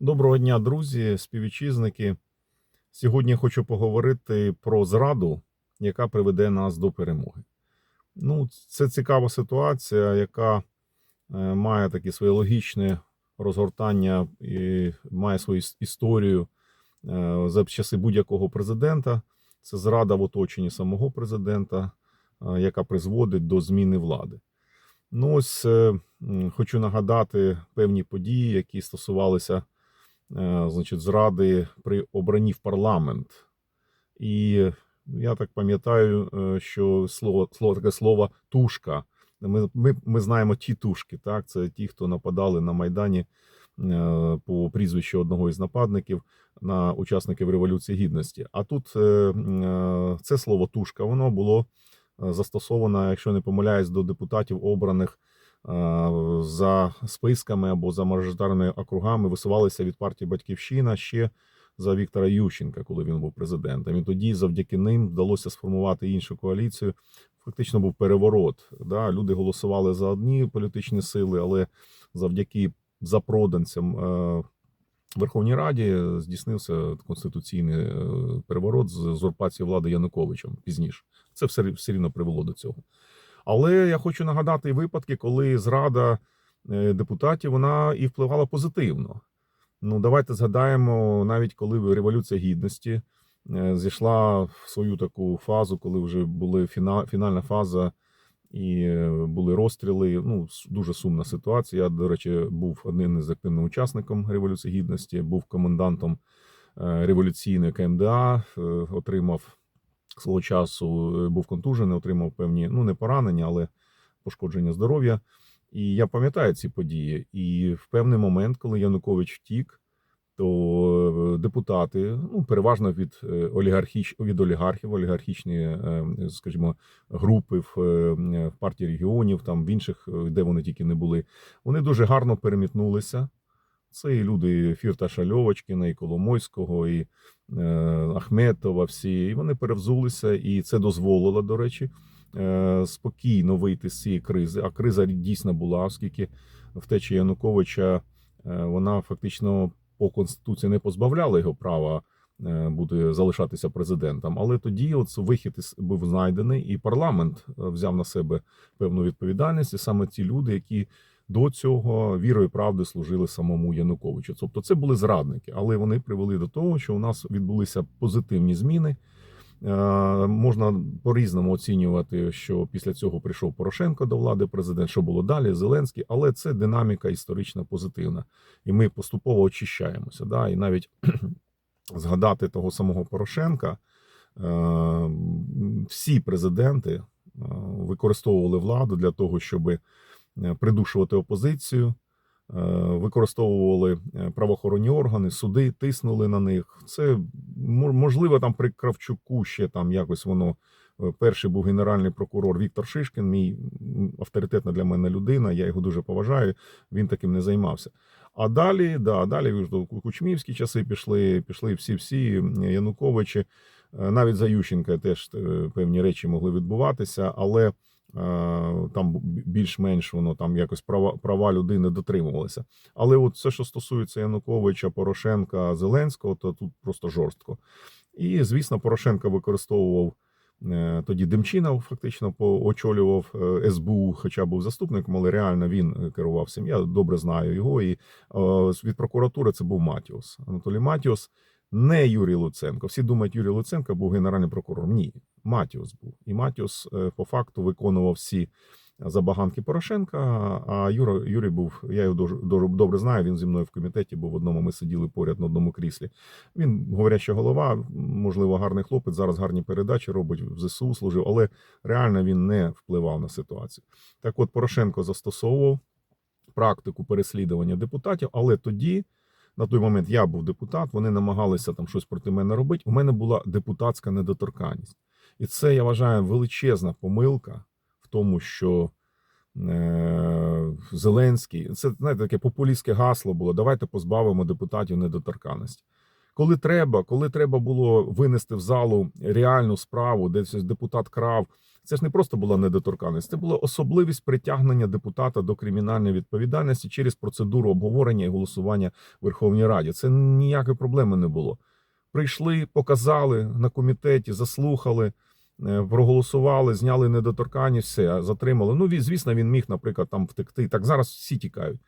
Доброго дня, друзі, співвітчизники. Сьогодні хочу поговорити про зраду, яка приведе нас до перемоги. Ну, це цікава ситуація, яка е, має таке своє логічне розгортання і має свою історію е, за часи будь-якого президента. Це зрада в оточенні самого президента, е, яка призводить до зміни влади. Ну, ось хочу нагадати певні події, які стосувалися значить, зради при обранні в парламент. І я так пам'ятаю, е, що слово, слово таке слово тушка. Ми, ми, ми знаємо ті тушки, так? Це ті, хто нападали на Майдані е, по прізвищу одного із нападників на учасників Революції Гідності. А тут е, е, це слово тушка, воно було е, застосовано, якщо не помиляюсь, до депутатів обраних е, за списками або за мажоритарними округами висувалися від партії Батьківщина ще за Віктора Ющенка, коли він був президентом. І тоді, завдяки ним, вдалося сформувати іншу коаліцію. Фактично був переворот. Да? Люди голосували за одні політичні сили, але завдяки запроданцям е, Верховній Раді здійснився конституційний е, переворот з узурпацією влади Януковичем пізніше. Це все, все рівно привело до цього. Але я хочу нагадати випадки, коли зрада е, депутатів вона і впливала позитивно. Ну, давайте згадаємо, навіть коли Революція Гідності е, зійшла в свою таку фазу, коли вже була фінальна фаза і е, були розстріли. Ну, дуже сумна ситуація. Я, до речі, був одним із активним учасником Революції Гідності, був комендантом революційної КМДА, отримав свого часу, е, був контужений, отримав певні, ну не поранення, але пошкодження здоров'я. І я пам'ятаю ці події. І в певний момент, коли Янукович втік, то е, депутати, ну переважно від е, олігархіч від олігархів, олігархічні, скажімо, групи в, в партії регіонів, там в інших, де вони тільки не були, вони дуже гарно перемітнулися. Це і люди Фірташа Льовочкіна, і Коломойського, і Ахметова, всі. І вони перевзулися, і це дозволило, до речі, е, спокійно вийти з цієї кризи. А криза дійсно була, оскільки втеча Януковича е, вона фактично по конституції не позбавляла його права е, бути залишатися президентом. Але тоді от вихід був знайдений, і парламент е, взяв на себе певну відповідальність. І саме ті люди, які до цього вірою правди служили самому Януковичу. Тобто це були зрадники, але вони привели до того, що у нас відбулися позитивні зміни. Е, Можна по-різному оцінювати, що після цього прийшов Порошенко до влади, президент, що було далі, Зеленський, але це динаміка історична позитивна. І ми поступово очищаємося. Да? І навіть згадати того самого Порошенка, е, всі президенти е, використовували владу для того, щоб е, придушувати опозицію, е, використовували е, правоохоронні органи, суди, тиснули на них. Це можливо там при Кравчуку ще там якось воно. е, Перший був генеральний прокурор Віктор Шишкін, мій авторитетна для мене людина. Я його дуже поважаю. Він таким не займався. А далі, да, далі Кучмівські часи пішли, пішли всі-всі Януковичі. Е, Навіть за Ющенка теж е, певні речі могли відбуватися, але е, там більш-менш воно там якось права, права людини дотримувалися. Але от все, що стосується Януковича, Порошенка, Зеленського, то тут просто жорстко. І звісно, Порошенко використовував. е, Тоді Демчина фактично очолював е, СБУ, хоча був заступником, але реально він е, керував всім. Я добре знаю його. І е, від прокуратури це був Матіос. Анатолій Матіос, не Юрій Луценко. Всі думають, Юрій Луценко був генеральним прокурором. Ні, Матіос був. І Матіос е, по факту виконував всі забаганки Порошенка. А Юра, Юрій був, я його дуже добре знаю. Він зі мною в комітеті був в одному. Ми сиділи поряд на одному кріслі. Він говоряща голова, можливо, гарний хлопець. Зараз гарні передачі робить в ЗСУ служив, але реально він не впливав на ситуацію. Так, от Порошенко застосовував практику переслідування депутатів, але тоді. На той момент я був депутат, вони намагалися там щось проти мене робити. У мене була депутатська недоторканність. І це, я вважаю, величезна помилка в тому, що е, Зеленський, це знаєте, таке популістське гасло було: давайте позбавимо депутатів недоторканності. коли треба, коли треба було винести в залу реальну справу, де депутат крав. Це ж не просто була недоторканність, це була особливість притягнення депутата до кримінальної відповідальності через процедуру обговорення і голосування в Верховній Раді. Це ніякої проблеми не було. Прийшли, показали на комітеті, заслухали, е, проголосували, зняли недоторканність, все затримали. Ну, звісно, він міг, наприклад, там втекти. Так зараз всі тікають.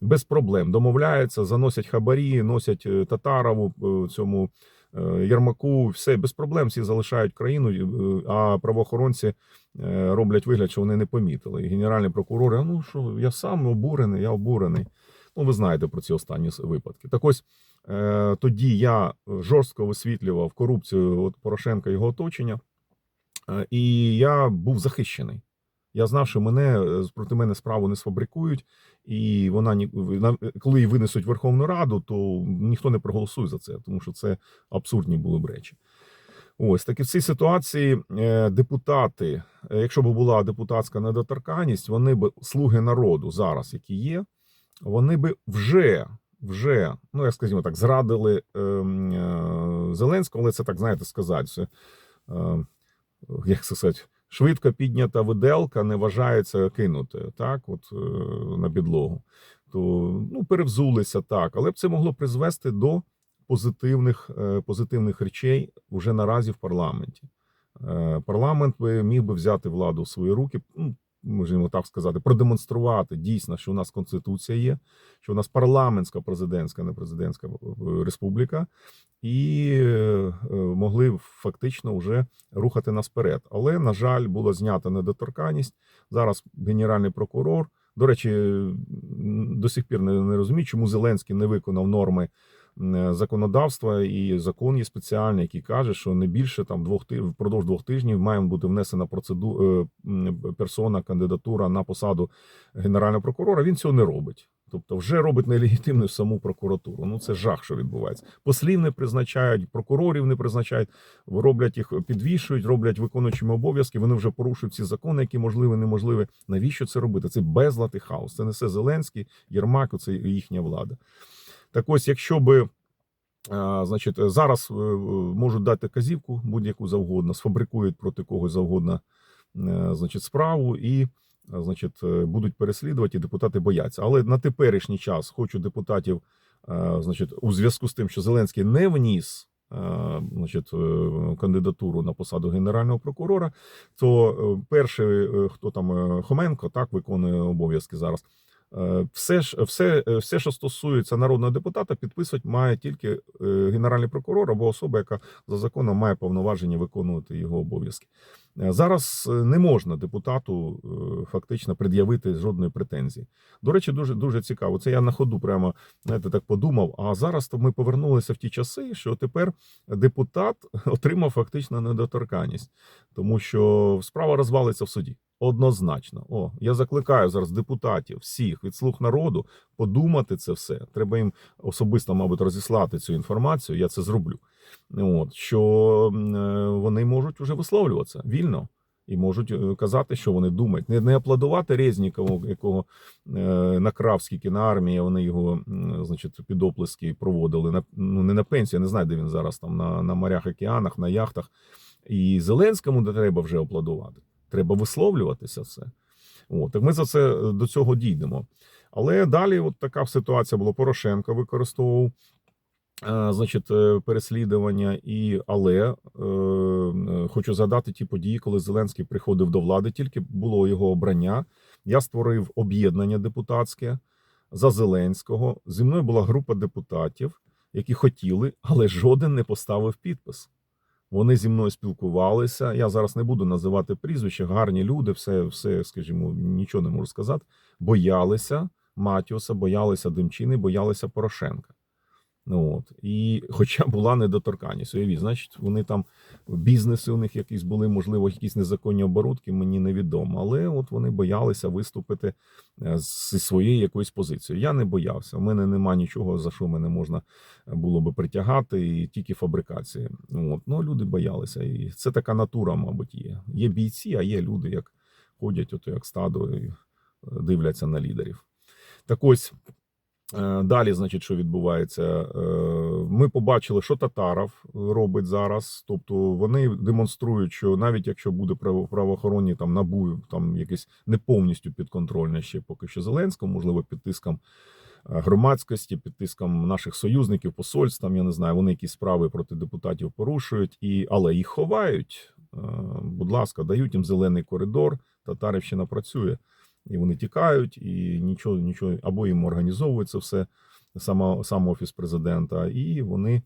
Без проблем домовляються, заносять хабарі, носять е, Татарову е, цьому е, Єрмаку, все без проблем. Всі залишають країну, е, а правоохоронці е, роблять вигляд, що вони не помітили. І генеральний прокурор, ну що, я сам обурений, я обурений. Ну, ви знаєте про ці останні випадки. Так ось е, тоді я жорстко висвітлював корупцію от Порошенка і його оточення, е, і я був захищений. Я знав, що мене е, проти мене справу не сфабрикують, і вона ні коли її винесуть в Верховну Раду, то ніхто не проголосує за це, тому що це абсурдні були б речі. Ось так і в цій ситуації е, депутати, е, якщо б була депутатська недоторканність, вони б слуги народу зараз, які є, вони би вже, вже, ну як скажімо так, зрадили ем, е, Зеленського, але це так знаєте сказати. Це, е, як сказати, швидко піднята виделка не вважається кинутою, так, от е, на підлогу. То ну, перевзулися так, але б це могло призвести до позитивних, е, позитивних речей вже наразі в парламенті. Е, Парламент міг би взяти владу в свої руки, ну, можемо так сказати, продемонструвати дійсно, що у нас конституція є, що у нас парламентська президентська, не президентська е, республіка, і е, могли фактично вже рухати нас вперед. Але, на жаль, була знята недоторканність. Зараз генеральний прокурор. До речі, до сих пір не, розумію, чому Зеленський не виконав норми законодавства і закон є спеціальний, який каже, що не більше там двох впродовж двох тижнів має бути внесена процедура персона, кандидатура на посаду генерального прокурора. Він цього не робить. Тобто, вже робить нелегітимною саму прокуратуру. Ну це жах, що відбувається. Послів не призначають, прокурорів не призначають, роблять їх, підвішують, роблять виконуючими обов'язки. Вони вже порушують ці закони, які можливі, неможливі. Навіщо це робити? Це безлад і хаос. Це несе Зеленський, Єрмак, це їхня влада. Так ось, якщо би. Значить, зараз е, можуть дати казівку будь-яку завгодно, сфабрикують проти когось завгодно е, значить, справу і е, значить, будуть переслідувати, і депутати бояться. Але на теперішній час хочу депутатів, значить, у зв'язку з тим, що Зеленський не вніс значить, кандидатуру на посаду генерального прокурора, то перший, хто там Хоменко, так виконує обов'язки зараз. Е, Все ж все, е, все, що стосується народного депутата, підписувати має тільки е, генеральний прокурор або особа, яка за законом має повноваження виконувати його обов'язки. Е, Зараз е, не можна депутату е, фактично пред'явити жодної претензії. До речі, дуже дуже цікаво. Це я на ходу прямо знаєте, так подумав. А зараз то ми повернулися в ті часи, що тепер депутат отримав фактично недоторканність, тому що справа розвалиться в суді. Однозначно, о, я закликаю зараз депутатів, всіх від слуг народу подумати це все. Треба їм особисто, мабуть, розіслати цю інформацію. Я це зроблю. От що е, вони можуть вже висловлюватися вільно і можуть е, казати, що вони думають. Не, не аплодувати Резнікову, якого е, накрав скільки на армії. Вони його значить під оплески проводили на ну не на пенсію. Я не знаю, де він зараз там на, на морях, океанах, на яхтах. І Зеленському не треба вже аплодувати. Треба висловлюватися все. От, так ми за це е, до цього дійдемо. Але далі, от така ситуація була. Порошенко використовував е, значить, е, переслідування. І але е, хочу згадати ті події, коли Зеленський приходив до влади. Тільки було його обрання. Я створив об'єднання депутатське за Зеленського. Зі мною була група депутатів, які хотіли, але жоден не поставив підпис. Вони зі мною спілкувалися. Я зараз не буду називати прізвища, гарні люди, все, все, скажімо, нічого не можу сказати. Боялися Матіоса, боялися Демчини, боялися Порошенка. Ну, от. І хоча була недоторканність, уявіть, значить, вони там бізнеси у них якісь були, можливо, якісь незаконні оборудки, мені невідомо. Але от вони боялися виступити е, зі своєю якоюсь позицією. Я не боявся. У мене нема нічого, за що мене можна було би притягати, і тільки фабрикації. От. Ну, люди боялися. І це така натура, мабуть, є. Є бійці, а є люди, як ходять, ото як стадо, і е, дивляться на лідерів. Так ось. Е, Далі, значить, що відбувається? Е, Ми побачили, що Татаров робить зараз. Тобто вони демонструють, що навіть якщо буде право- правоохоронні там набу, там якесь не повністю підконтрольне ще поки що Зеленському, можливо, під тиском е, громадськості, під тиском наших союзників, посольств, там я не знаю, вони якісь справи проти депутатів порушують, і але їх ховають. Будь ласка, дають їм зелений коридор. Татарівщина працює, і вони тікають, і нічого, нічого або їм організовується все сама, сам офіс президента, і вони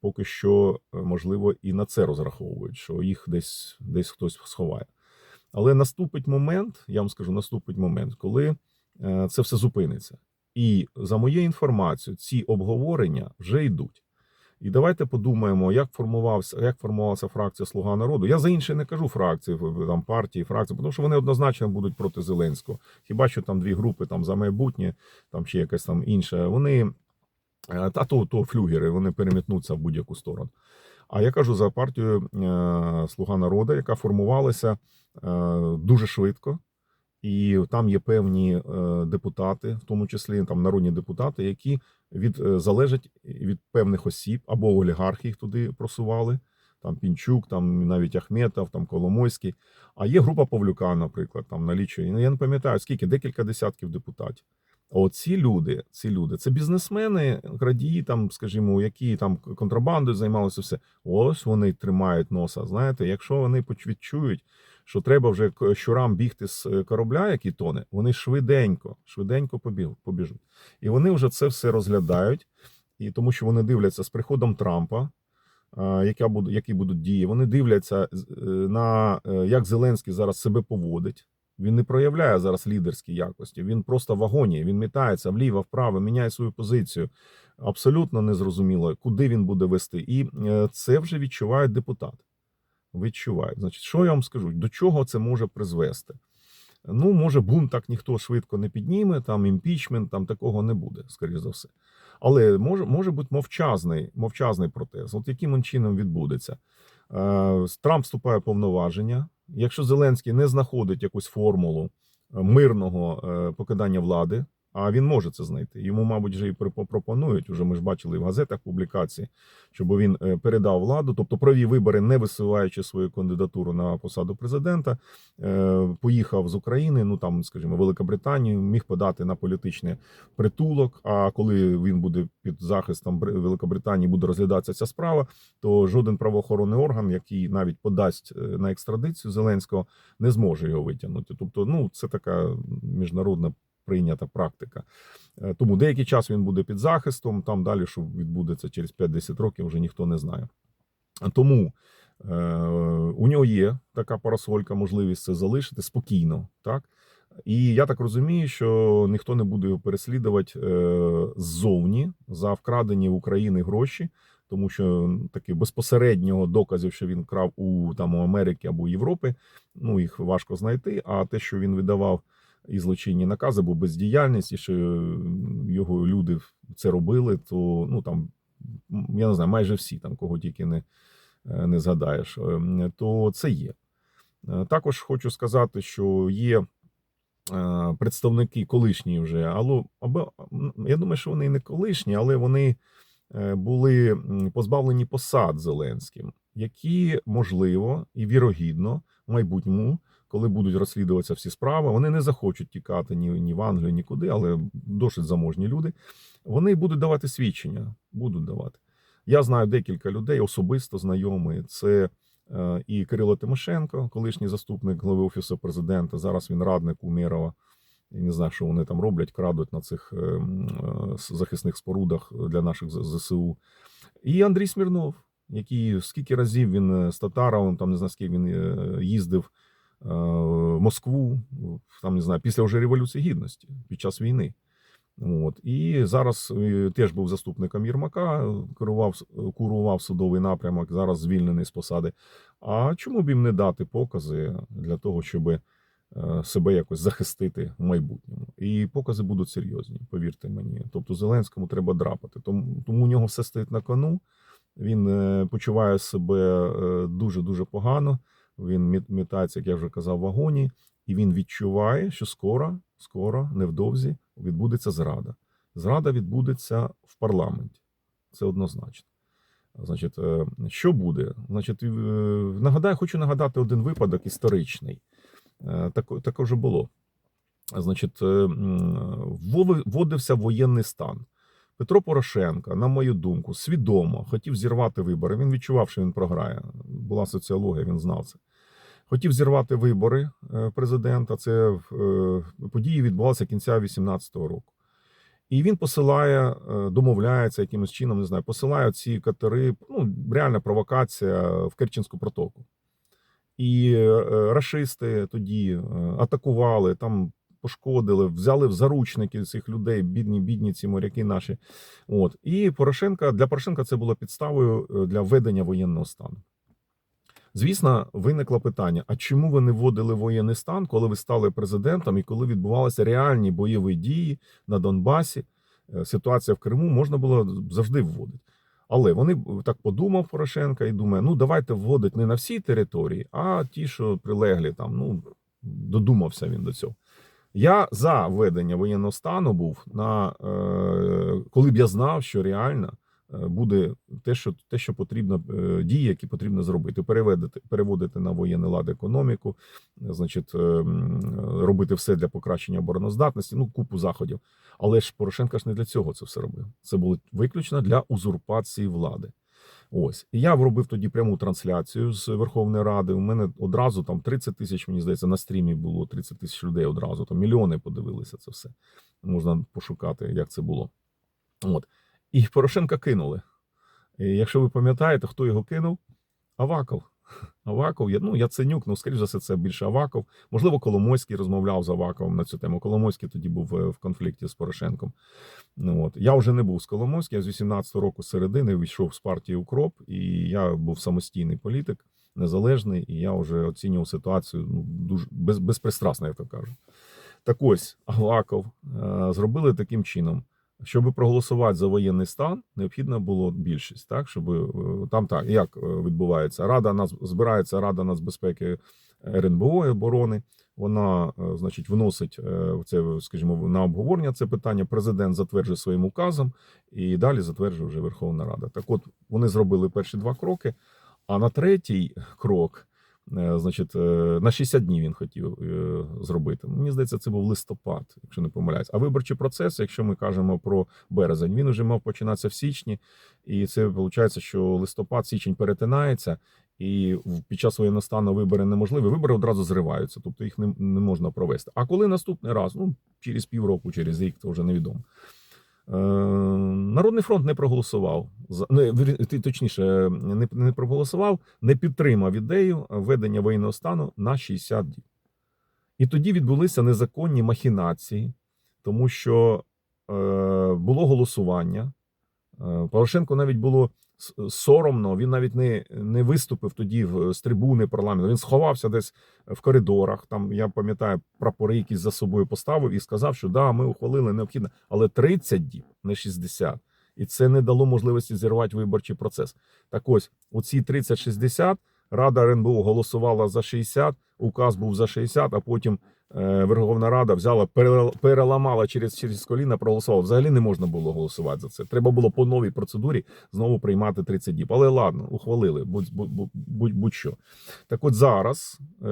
поки що, е, можливо, і на це розраховують, що їх десь, десь хтось сховає. Але наступить момент, я вам скажу, наступить момент, коли е, це все зупиниться. І за моєю інформацією, ці обговорення вже йдуть. І давайте подумаємо, як формувався, як формувалася фракція Слуга народу. Я за інше не кажу фракції, там партії, фракції, тому що вони однозначно будуть проти Зеленського. Хіба що там дві групи там за майбутнє, там ще якась там інша. Вони е, та то, то флюгери, вони перемітнуться в будь-яку сторону. А я кажу за партію е, Слуга народу, яка формувалася е, дуже швидко. І там є певні е, депутати, в тому числі там народні депутати, які від е, залежать від певних осіб або олігархи їх туди просували. Там Пінчук, там навіть Ахметов, там Коломойський. А є група Павлюка, наприклад, там налічує. Ну, Я не пам'ятаю скільки, декілька десятків депутатів. Оці люди, ці люди, це бізнесмени, крадії, там, скажімо, які там контрабандою займалися, все. Ось вони тримають носа. Знаєте, якщо вони відчують, що треба вже щурам бігти з е, корабля, який тоне, вони швиденько, швиденько побіжуть. І вони вже це все розглядають, і тому що вони дивляться з приходом Трампа, яка буде, які будуть дії. Вони дивляться е, на е, як Зеленський зараз себе поводить. Він не проявляє зараз лідерські якості. Він просто в агонії. Він мітається вліво, вправо, міняє свою позицію. Абсолютно незрозуміло, куди він буде вести. І це вже відчувають депутати. Відчувають. Значить, що я вам скажу? До чого це може призвести? Ну, може, бунт так ніхто швидко не підніме, там імпічмент, там такого не буде, скоріш за все. Але може, може бути мовчазний, мовчазний протест. От яким чином відбудеться? Е, Трамп вступає в повноваження. Якщо Зеленський не знаходить якусь формулу е, мирного е, покидання влади, а він може це знайти. Йому, мабуть, вже і пропонують. Уже ми ж бачили в газетах публікації, щоб він е, передав владу, тобто провів вибори, не висуваючи свою кандидатуру на посаду президента. Е, Поїхав з України, ну там, скажімо, Великобританію, міг подати на політичний притулок. А коли він буде під захистом Бри- Великобританії, буде розглядатися ця справа, то жоден правоохоронний орган, який навіть подасть е, на екстрадицію Зеленського, не зможе його витягнути. Тобто, ну це така міжнародна прийнята практика. Е, Тому деякий час він буде під захистом. Там далі, що відбудеться через 5-10 років, вже ніхто не знає. Тому е, у нього є така парасолька, можливість це залишити спокійно, так. І я так розумію, що ніхто не буде його переслідувати е, ззовні за вкрадені в України гроші, тому що таки безпосереднього доказів, що він крав у там у Америки або Європи, ну їх важко знайти. А те, що він видавав і злочинні накази, бо бездіяльність, і що його люди це робили, то ну там я не знаю, майже всі там, кого тільки не, е, не згадаєш, е, то це є. Е, Також хочу сказати, що є е, представники колишні вже, але або я думаю, що вони не колишні, але вони е, були позбавлені посад Зеленським, які можливо і вірогідно в майбутньому, коли будуть розслідуватися всі справи, вони не захочуть тікати ні, ні в Англію, нікуди, але досить заможні люди. Вони будуть давати свідчення, будуть давати. Я знаю декілька людей, особисто знайомі. Це е, і Кирило Тимошенко, колишній заступник глави офісу президента. Зараз він радник Умєрова. Я не знаю, що вони там роблять, крадуть на цих е, е, захисних спорудах для наших ЗСУ. І Андрій Смірнов, який скільки разів він з Татаровим, там не знаю, скільки він їздив Москву, там не знаю, після вже Революції Гідності під час війни. От. І зараз е, теж був заступником Єрмака, керував, курував судовий напрямок, зараз звільнений з посади. А чому б їм не дати покази для того, щоб е, себе якось захистити в майбутньому? І покази будуть серйозні, повірте мені. Тобто Зеленському треба драпати. Тому, тому у нього все стоїть на кону. Він е, почуває себе дуже дуже погано. Він мітається, як я вже казав, в вагоні, і він відчуває, що скоро, скоро, невдовзі відбудеться зрада. Зрада відбудеться в парламенті. Це однозначно. Значить, е, що буде? Значить, е, нагадаю, хочу нагадати один випадок історичний. Е, Так, також було. Значить, вводився воєнний стан. Петро Порошенко, на мою думку, свідомо хотів зірвати вибори. Він відчував, що він програє. Була соціологія, він знав це. Хотів зірвати вибори е, президента. Це е, події відбувалися кінця 18-го року. І він посилає, е, домовляється якимось чином, не знаю, посилає ці катери. Ну, реальна провокація в Керченську протоку. І рашисти тоді атакували, там пошкодили, взяли в заручники цих людей, бідні, бідні ці моряки наші. От. І Порошенка для Порошенка це було підставою для введення воєнного стану. Звісно, виникло питання: а чому ви не вводили воєнний стан, коли ви стали президентом і коли відбувалися реальні бойові дії на Донбасі? Е, Ситуація в Криму можна було завжди вводити. Але вони так подумав Порошенко і думає: ну давайте вводити не на всій території, а ті, що прилеглі там. Ну додумався він до цього. Я за введення воєнного стану був на е, коли б я знав, що реально е, буде те, що те, що потрібно, е, дії, які потрібно зробити, переведити, переводити на воєнний лад економіку, значить, е, робити все для покращення обороноздатності, ну купу заходів. Але ж Порошенко ж не для цього це все робив. Це було виключно для узурпації влади. Ось і я робив тоді пряму трансляцію з Верховної Ради. У мене одразу там 30 тисяч, мені здається, на стрімі було 30 тисяч людей одразу. Там мільйони подивилися це все. Можна пошукати, як це було. От і Порошенка кинули. І якщо ви пам'ятаєте, хто його кинув? Аваков. Аваков, я, ну, Яценюк, ну, скоріш за все, це більше Аваков. Можливо, Коломойський розмовляв з Аваковим на цю тему. Коломойський тоді був е, в конфлікті з Порошенком. Ну, от. Я вже не був з Коломойським, я з 18 року середини вийшов з партії Укроп, і я був самостійний політик, незалежний, і я вже оцінював ситуацію ну, дуже без, безпристрасно, як то кажуть. Так ось Аваков е, зробили таким чином. Щоб проголосувати за воєнний стан, необхідна було більшість, так щоб е, там так як е, відбувається Рада нас збирається Рада нацбезпеки РНБО і оборони. Вона, е, значить, вносить е, це, скажімо, на обговорення це питання. Президент затверджує своїм указом, і далі затверджує вже Верховна Рада. Так, от вони зробили перші два кроки. А на третій крок, е, значить, е, на 60 днів він хотів е, зробити. Мені здається, це був листопад, якщо не помиляюсь. А виборчий процес, якщо ми кажемо про березень, він вже мав починатися в січні, і це виходить, що листопад, січень перетинається. І під час воєнного стану вибори неможливі, вибори одразу зриваються, тобто їх не можна провести. А коли наступний раз, ну через півроку, через рік, то вже невідомо. Е, Народний фронт не проголосував за не точніше, не, не проголосував, не підтримав ідею введення воєнного стану на 60 діб. І тоді відбулися незаконні махінації, тому що е, було голосування. Е, Порошенко навіть було соромно. Він навіть не, не виступив тоді з трибуни парламенту. Він сховався десь в коридорах. Там я пам'ятаю, прапори якісь за собою поставив і сказав, що да, ми ухвалили необхідно, але 30 діб, не 60. І це не дало можливості зірвати виборчий процес. Так ось, у ці 30-60 Рада РНБО голосувала за 60, указ був за 60, а потім Верховна Рада взяла, переламала через, через коліна, проголосувала. Взагалі не можна було голосувати за це. Треба було по новій процедурі знову приймати 30 діб. Але ладно, ухвалили, будь, будь, будь, будь- будь-що. Так от зараз, е,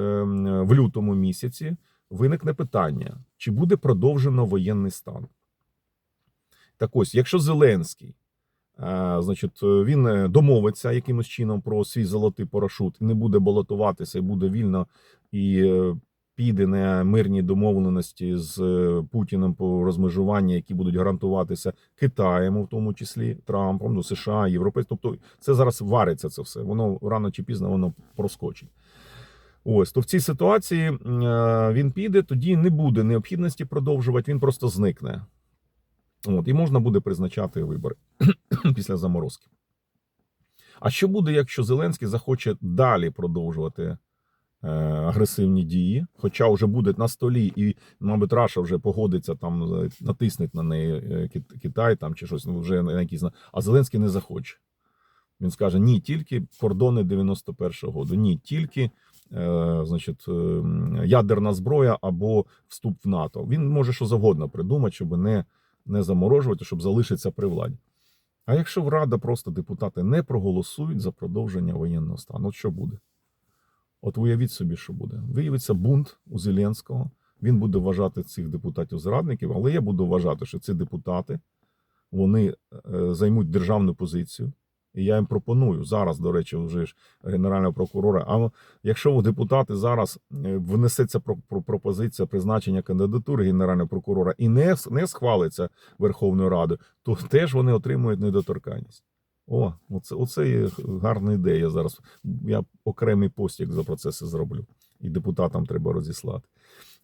в лютому місяці, виникне питання: чи буде продовжено воєнний стан? Так ось, якщо Зеленський, е, значить, е, він е, домовиться якимось чином про свій золотий парашут, не буде балотуватися, і буде вільно і е, піде на мирні домовленості з е, Путіним по розмежуванні, які будуть гарантуватися Китаєм, в тому числі Трампом, ну США, Європейським. Тобто це зараз вариться це все. Воно рано чи пізно воно проскочить. Ось то в цій ситуації е, він піде, тоді не буде необхідності продовжувати, він просто зникне. От, і можна буде призначати вибори після заморозки. А що буде, якщо Зеленський захоче далі продовжувати агресивні дії? Хоча вже буде на столі, і, мабуть, Раша вже погодиться там, е, натиснуть на неї е, Китай там чи щось, ну вже на якісь. А Зеленський не захоче. Він скаже: ні, тільки кордони 91-го року, ні, тільки е, значить, е, ядерна зброя або вступ в НАТО. Він може що завгодно придумати, щоб не, не заморожувати, щоб залишитися при владі. А якщо в Рада просто депутати не проголосують за продовження воєнного стану, що буде? От уявіть собі, що буде. Виявиться бунт у Зеленського. Він буде вважати цих депутатів зрадників, але я буду вважати, що ці депутати вони е, займуть державну позицію. І я їм пропоную зараз, до речі, вже ж генерального прокурора. А якщо у депутати зараз е, внесеться про, про пропозиція призначення кандидатури генерального прокурора і не, не схвалиться Верховною Радою, то теж вони отримують недоторканність. О, оце, оце є гарна ідея. Зараз я окремий постік за процеси зроблю, і депутатам треба розіслати.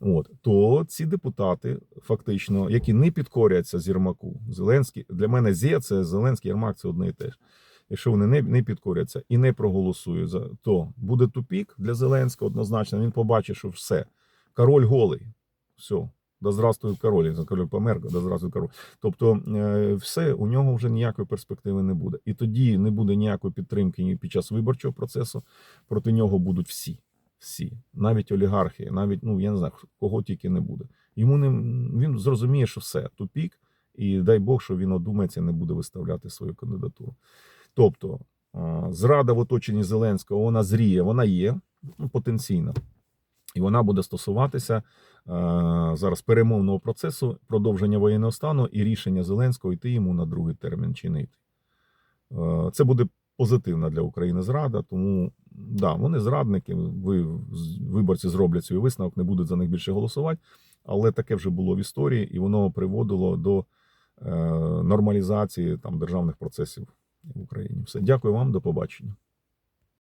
От то ці депутати, фактично, які не підкоряться Зірмаку, Зеленський для мене Зє це Зеленський Єрмак це одне і те ж. Якщо вони не, не підкоряться і не проголосують за то буде тупік для Зеленського однозначно. Він побачить, що все, король голий. Все, да здравствує король. За король помер, да здравствує король. Тобто, е, все, у нього вже ніякої перспективи не буде. І тоді не буде ніякої підтримки ні під час виборчого процесу. Проти нього будуть всі. Всі, навіть олігархи, навіть ну я не знаю, кого тільки не буде. Йому не він зрозуміє, що все тупік, і дай Бог, що він одумається не буде виставляти свою кандидатуру. Тобто, зрада в оточенні Зеленського вона зріє, вона є ну, потенційна, і вона буде стосуватися зараз перемовного процесу, продовження воєнного стану і рішення Зеленського йти йому на другий термін чи не йти. Е, Це буде позитивна для України зрада, тому да, вони зрадники. Ви виборці зроблять свій висновок, не будуть за них більше голосувати. Але таке вже було в історії, і воно приводило до е, нормалізації там державних процесів в Україні. Все, дякую вам, до побачення.